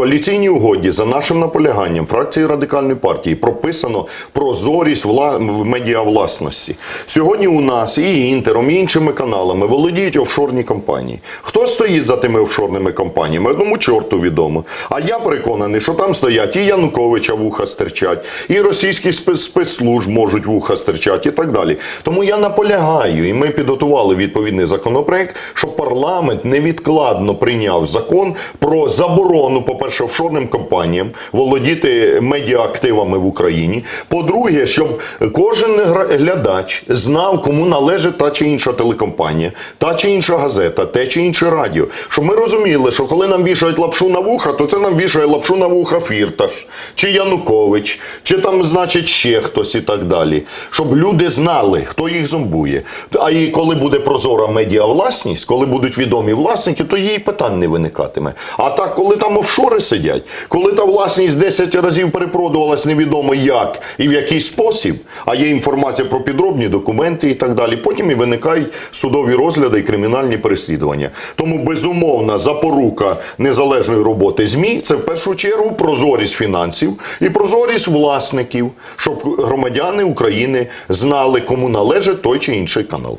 коаліційній угоді за нашим наполяганням фракції радикальної партії прописано прозорість вла... медіавласності. Сьогодні у нас і інтером, і іншими каналами володіють офшорні компанії. Хто стоїть за тими офшорними компаніями? Одному чорту відомо. А я переконаний, що там стоять і Януковича вуха стирчать, і російські спецслужб можуть вуха стирчать, і так далі. Тому я наполягаю, і ми підготували відповідний законопроект, щоб парламент невідкладно прийняв закон про заборону, по-перше, офшорним компаніям володіти медіаактивами в Україні. По-друге, щоб кожен глядач знав, кому належить та чи інша телекомпанія, та чи інша газета, те чи інше радіо. Щоб ми розуміли, що коли нам вішають лапшу на вуха, то це нам вішає лапшу на вуха Фірташ, чи Янукович, чи там, значить, ще хтось і так далі. Щоб люди знали, хто їх зомбує. А і коли буде прозора медіавласність, коли будуть відомі власники, то їй питань не виникатиме. А так, коли там офшори сидять, коли та власність 10 разів перепродувалась невідомо як і в який спосіб, а є інформація про підробні документи і так далі, потім і виникають судові розгляди і кримінальні переслідування. Тому безумовна запорука незалежної роботи ЗМІ це в першу чергу прозорість фінансів і прозорість власників, щоб громадяни України знали, кому належить той чи інший канал.